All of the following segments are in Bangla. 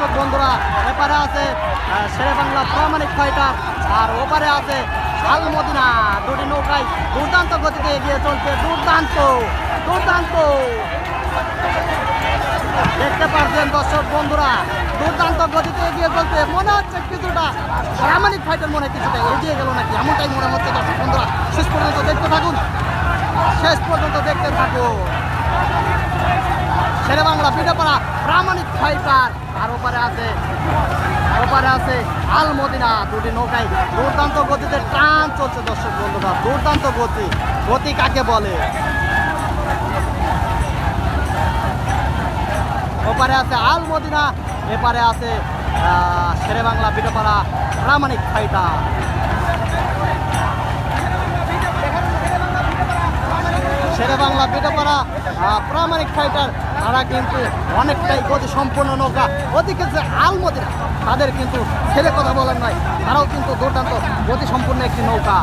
দর্শক বন্ধুরা, এপারে আছে শেরে বাংলা প্রামাণিক ফাইটার আর ওপারে আছে আলমদিনা দুটি নৌকায় দুর্দান্ত গতিতে এগিয়ে চলছে, দুর্দান্ত দুর্দান্ত। দেখতে পাচ্ছেন দর্শক বন্ধুরা, দুর্দান্ত গতিতে এগিয়ে চলছে। মনে হচ্ছে কিছুটা প্রামাণিক ফাইটার মনে কিছুটা এগিয়ে গেল নাকি, এমনটাই মনে হচ্ছে দর্শক বন্ধুরা। শেষ পর্যন্ত দেখতে থাকুন, শেষ পর্যন্ত দেখতে থাকুন। শেরে বাংলা পিঠাপাড়া প্রামাণিক ফাইটার। আর ওপারে আছে ওপারে আছে আলমদিনা, দুটি নৌকায় দুর্দান্ত গতিতে টান চলছে দর্শক বন্ধুরা, দুর্দান্ত গতি। গতি কাকে বলে? ওপারে আছে আলমদিনা, এপারে আছে শেরে বাংলা পিঠাপাড়া প্রামাণিক ফাইটার। শেরে বাংলা বেটাপাড়া প্রামাণিক ফাইটার তারা কিন্তু অনেকটাই গতি সম্পন্ন নৌকা। ওদিকে যে আলমদিরা, তাদের কিন্তু ছেলে কথা বলেন নয়, তারাও কিন্তু দুর্দান্ত গতি সম্পন্ন একটি নৌকা।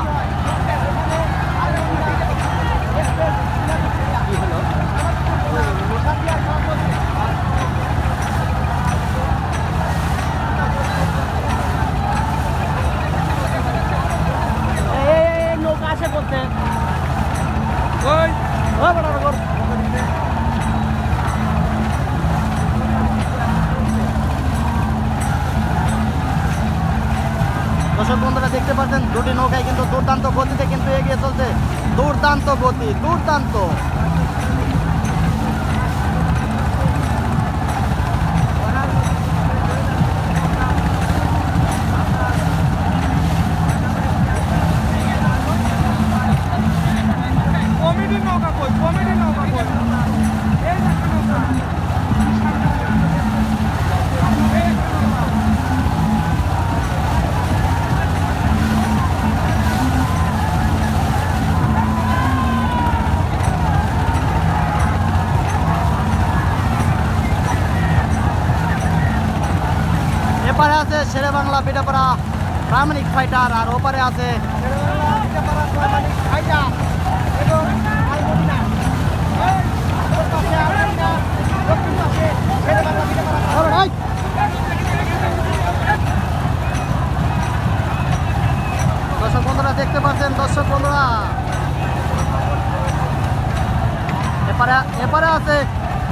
দর্শক বন্ধুরা দেখতে পাচ্ছেন, দুটি নৌকায় কিন্তু দুর্দান্ত গতিতে কিন্তু এগিয়ে চলছে। দুর্দান্ত গতি, দুর্দান্ত। এপারে আছে শেরে বাংলা পিঠাপাড়া প্রামাণিক ফাইটার আর ওপারে আছে Alright. দর্শক বন্ধুরা দেখতে পাচ্ছেন দর্শক বন্ধুরা এপারে এপারে আছে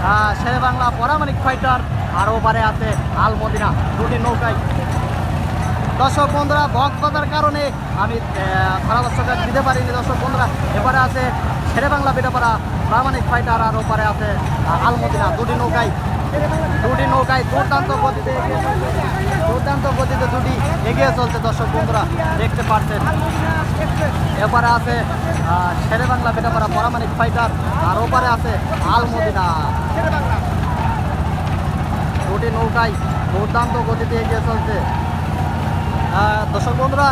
আহ, শেরে বাংলা পরামানিক ফাইটার আর ওপারে আছে আলমদিনা দুটি নৌকায়। দর্শক বন্ধুরা ভক্ততার কারণে আমি ধারাদর্শক দিতে পারিনি। দর্শক বন্ধুরা এবারে আছে শেরে বাংলা পিঠাপাড়া প্রামাণিক ফাইটার আর ওপারে আছে আলমদিনা দুটি নৌকায়। দুটি নৌকায় দুর্দান্ত গতিতে দুর্দান্ত গতিতে দুটি এগিয়ে চলছে দর্শক বন্ধুরা, দেখতে পাচ্ছেন। এপারে আছে শেরে বাংলা পিঠাপাড়া পরামানিক ফাইটার আর ওপারে আছে আলমদিনা দুটি নৌকায় দুর্দান্ত গতিতে এগিয়ে চলছে। দর্শক বন্ধুরা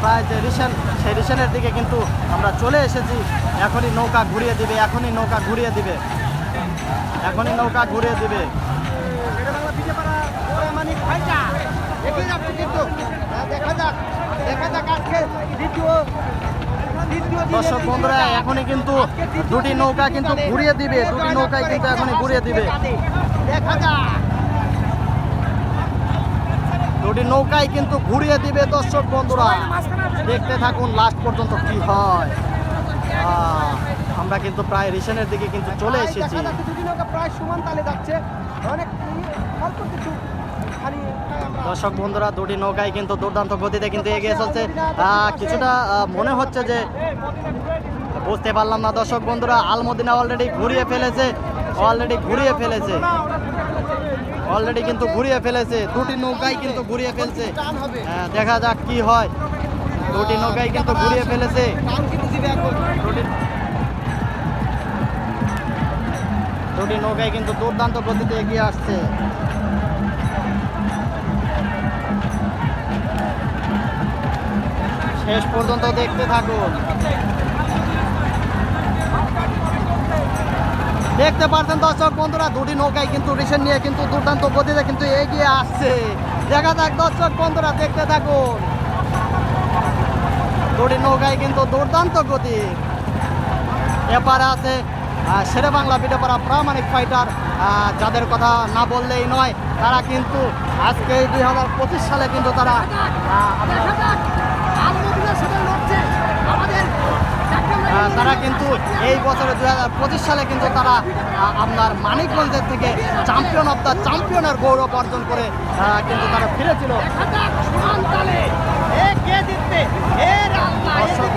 প্রায় যে রিসেন সেই রিসেনের দিকে কিন্তু আমরা চলে এসেছি। এখনই নৌকা ঘুরিয়ে দিবে এখনই নৌকা ঘুরিয়ে দিবে। এখনই নৌকা ঘুরিয়ে দিবে। দর্শক বন্ধুরা এখনই কিন্তু দুটি নৌকা কিন্তু ঘুরিয়ে দিবে। দুটি নৌকায় কিন্তু এখনই ঘুরিয়ে দিবে। দুটি নৌকায় কিন্তু ঘুরিয়ে দিবে দর্শক বন্ধুরা। দেখতে থাকুন লাস্ট পর্যন্ত কি হয়। আমরা কিন্তু প্রায় রিসেনের দিকে কিন্তু চলে এসেছি। প্রায় সমান তালে যাচ্ছে। অনেক অল্প কিছু দর্শক বন্ধুরা দুটি নৌকায় কিন্তু দুর্দান্ত গতিতে কিন্তু এগিয়ে চলছে। আহ, কিছুটা মনে হচ্ছে যে বুঝতে পারলাম না দর্শক বন্ধুরা আলমদিনা অলরেডি ঘুরিয়ে ফেলেছে অলরেডি ঘুরিয়ে ফেলেছে। অলরেডি কিন্তু ঘুরিয়ে ফেলেছে। দুটি নৌকাই কিন্তু ঘুরিয়ে ফেলছে। হ্যাঁ, দেখা যাক কি হয়। দুটি নৌকাই কিন্তু ঘুরিয়ে ফেলেছে। দুটি নৌকায় কিন্তু দুর্দান্ত গতিতে এগিয়ে আসছে। শেষ পর্যন্ত দেখতে থাকুন। দেখতে পাচ্ছেন দর্শক বন্ধুরা, দুটি নৌকায় কিন্তু রিসেন্ট নিয়ে কিন্তু দুর্দান্ত গতিতে কিন্তু এগিয়ে আসছে। দেখা যাক দর্শক বন্ধুরা, দেখতে থাকুন। দুটি নৌকায় কিন্তু দুর্দান্ত গতি। এপারে আছে শেরে বাংলা বিটেপাড়া প্রামাণিক ফাইটার যাদের কথা না বললেই নয়, তারা কিন্তু আজকে দুই হাজার পঁচিশ সালে কিন্তু তারা তারা কিন্তু এই বছরে দু হাজার পঁচিশ সালে কিন্তু তারা আপনার মানিকগঞ্জের থেকে চ্যাম্পিয়ন অফ দ্য চ্যাম্পিয়নের গৌরব অর্জন করে কিন্তু তারা ফিরেছিল।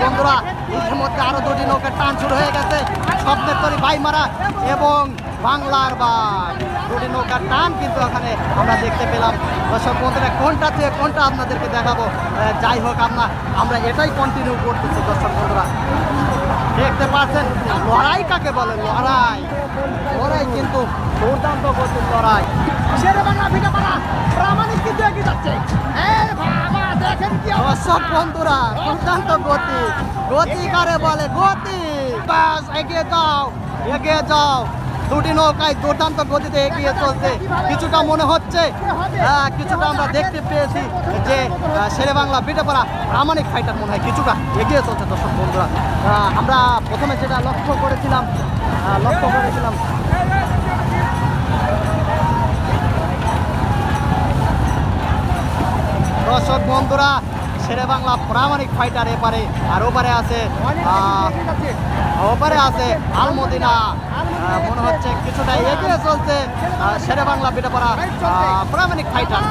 বন্ধুরা, ইতিমধ্যে আরও দুটি নৌকার টান শুরু হয়ে গেছে। স্বপ্নের তরি বাইমারা এবং বাংলার বা দুটি নৌকার টান কিন্তু এখানে আমরা দেখতে পেলাম। দর্শক বন্ধুরা, কোনটা থেকে কোনটা আপনাদেরকে দেখাবো? যাই হোক, আমরা আমরা এটাই কন্টিনিউ করতেছি, দর্শক বন্ধুরা। দেখতে পাচ্ছেন লড়াই কাকে বলে? লড়াই। লড়াই কিন্তু দুর্দান্ত করছে লড়াই। প্রামাণিক কিন্তু এগিয়ে যাচ্ছে। এ দেখেন কি দর্শক বন্ধুরা দুর্দান্ত গতি। গতি কারে বলে? গতি। বাস এগিয়ে যাও এগিয়ে যাও। দুটি নৌকায় দুর্দান্ত গতিতে এগিয়ে চলছে। কিছুটা মনে হচ্ছে কিছুটা আমরা দেখতে পেয়েছি যে শেরে বাংলা বিটেপাড়া প্রামাণিক ফাইটার মনে হয় কিছুটা এগিয়ে চলছে দর্শক বন্ধুরা। আমরা প্রথমে যেটা লক্ষ্য করেছিলাম লক্ষ্য করেছিলাম দর্শক বন্ধুরা, শেরে বাংলা প্রামাণিক ফাইটার এপারে, আর ওপারে আছে ওপারে আছে আলমদিনা। মনে হচ্ছে কিছুটা এগিয়ে চলছে সেরে বাংলা বিটেপাড়া প্রামাণিক ফাইটার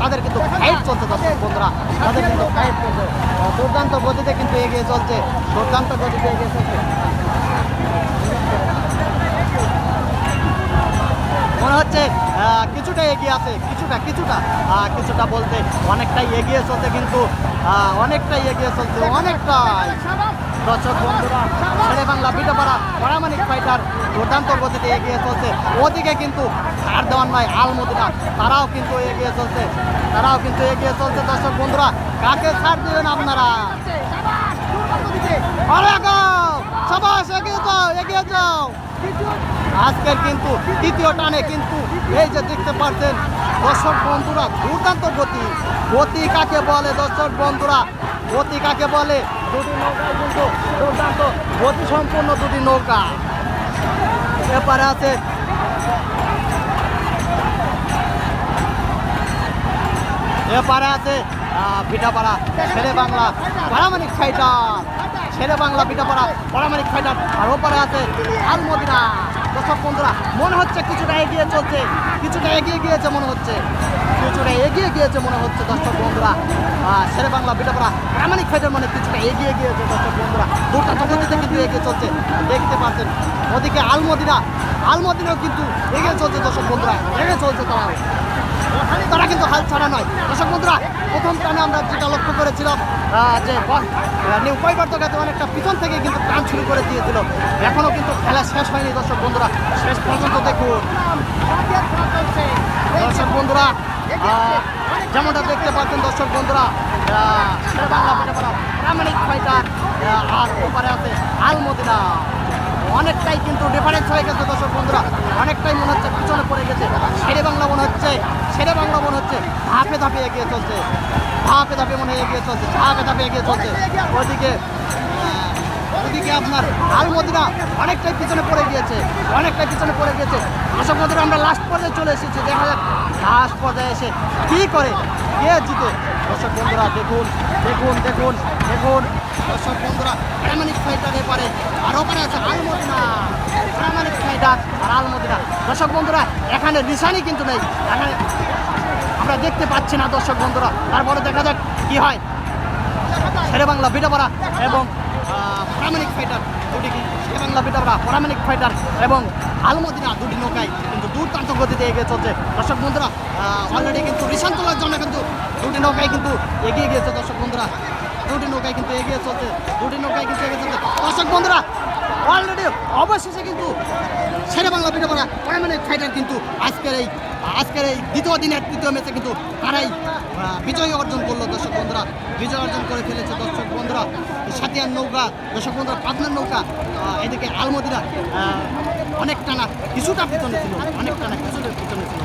তাদের কিন্তু ফাইট চলছে দর্শক বন্ধুরা। তাদের কিন্তু ফাইট চলছে। দুর্দান্ত গতিতে কিন্তু এগিয়ে চলছে। দুর্দান্ত গতিতে এগিয়ে চলছে। মনে হচ্ছে কিছুটা এগিয়ে আছে, কিছুটা কিছুটা কিছুটা বলতে অনেকটাই এগিয়ে চলছে কিন্তু অনেকটাই এগিয়ে চলছে, অনেকটাই। দর্শক বন্ধুরা ছেলে বাংলা বিটেপাড়া পরামানিক ফাইটার দুর্দান্ত গতিতে এগিয়ে চলছে। ওদিকে কিন্তু ছাড় দেওয়ার নয় আলমদিনা, তারাও কিন্তু এগিয়ে চলছে, তারাও কিন্তু এগিয়ে চলছে দর্শক বন্ধুরা। কাকে ছাড় দিবেন আপনারা? আরে এগিয়ে আজকের কিন্তু তৃতীয় টানে কিন্তু এই যে দেখতে পাচ্ছেন দর্শক বন্ধুরা, দুর্দান্ত গতি। গতি কাকে বলে দর্শক বন্ধুরা? গতি কাকে বলে? দুটি নৌকা কিন্তু দুর্দান্ত। গতি সম্পূর্ণ দুটি নৌকা। এপারে আছে। এপারে আছে পিঠাপাড়া ছেলে বাংলা পারামানিক ফাইটার ছেলে বাংলা পিঠাপাড়া পারামানিক ফাইটার আর ওপারে আছে আলমদিনা। দর্শক বন্ধুরা, মনে হচ্ছে কিছুটা এগিয়ে চলছে, কিছুটা এগিয়ে গিয়েছে মনে হচ্ছে, কিছুটা এগিয়ে গিয়েছে মনে হচ্ছে দর্শক বন্ধুরা। শেরে বাংলা বিটাপড়া প্রামাণিক ফাইটার মানে কিছুটা এগিয়ে গিয়েছে দর্শক বন্ধুরা। দুটা গতিতে কিন্তু এগিয়ে চলছে, দেখতে পাচ্ছেন। ওদিকে আলমদিনা আলমদিনাও কিন্তু এগিয়ে চলছে দর্শক বন্ধুরা, এগিয়ে চলছে তারা তারা কিন্তু হাল ছাড়া নয়। দর্শক বন্ধুরা, প্রথম টানে আমরা যেটা লক্ষ্য করেছিলাম যে নিউ পরিবর্তকাতে অনেকটা পিছন থেকে কিন্তু টান শুরু করে দিয়েছিল। এখনও কিন্তু খেলা শেষ হয়নি দর্শক বন্ধুরা। শেষ পর্যন্ত দেখুন। দর্শক বন্ধুরা যেমনটা দেখতে পাচ্ছেন দর্শক বন্ধুরা বাংলা ফাইটার আর ওপারে আছে আলমদিনা অনেকটাই কিন্তু ডিফারেন্স হয়ে গেছে দর্শক বন্ধুরা। অনেকটাই মনে হচ্ছে পিছনে পড়ে গেছে। শেরে বাংলা মনে হচ্ছে শেরে বাংলা মনে হচ্ছে। ধাপে ধাপে এগিয়ে চলছে। ধাপে ধাপে মনে এগিয়ে চলছে, ধাপে ধাপে এগিয়ে চলছে। ওদিকে ওদিকে আপনার আলমদিনা অনেকটাই পিছনে পড়ে গিয়েছে, অনেকটাই পিছনে পড়ে গিয়েছে। দর্শক বন্ধুরা, আমরা লাস্ট পর্যায়ে চলে এসেছি। দেখা যাক লাস্ট পর্যায়ে এসে কী করে কে জিতে। দর্শক বন্ধুরা, দেখুন দেখুন দেখুন দেখুন। দর্শক বন্ধুরা প্রামাণিক আর আছে আলমদিনা, প্রামাণিক দর্শক বন্ধুরা, এখানে নিশানি কিন্তু নেই। এখানে আমরা দেখতে পাচ্ছি না দর্শক বন্ধুরা। তারপরে দেখা যাক কি হয়। শেরে বাংলা বিটাপাড়া এবং প্রামাণিক ফাইটার দুটি শেরে বাংলা বিটাপাড়া প্রামাণিক ফাইটার এবং আলমদিনা দুটি নৌকায় কিন্তু দুর্দান্ত গতিতে এগিয়ে চলছে। দর্শক বন্ধুরা অলরেডি কিন্তু রিসান তোলার জন্য কিন্তু দুটি নৌকায় কিন্তু এগিয়ে গিয়েছে দর্শক বন্ধুরা। দুটি নৌকায় কিন্তু এগিয়ে চলছে, দুটি নৌকায় কিন্তু এগিয়ে চলছে। দর্শক বন্ধুরা অলরেডি অবশেষে কিন্তু শেরে বাংলা বিটাপাড়া প্রামাণিক ফাইটার কিন্তু আজকের এই আজকের এই দ্বিতীয় দিনের তৃতীয় ম্যাচে কিন্তু তারাই বিজয় অর্জন করল দর্শক বন্ধুরা, বিজয় অর্জন করে ফেলেছে দর্শক বন্ধুরা। সাতিয়ার নৌকা, দর্শক বন্ধুরা, পাবনার নৌকা এদিকে আলমদিরা অনেক টানা, কিছুটা পিছনে ছিল, অনেক টানা কিছুটা পিছনে ছিল।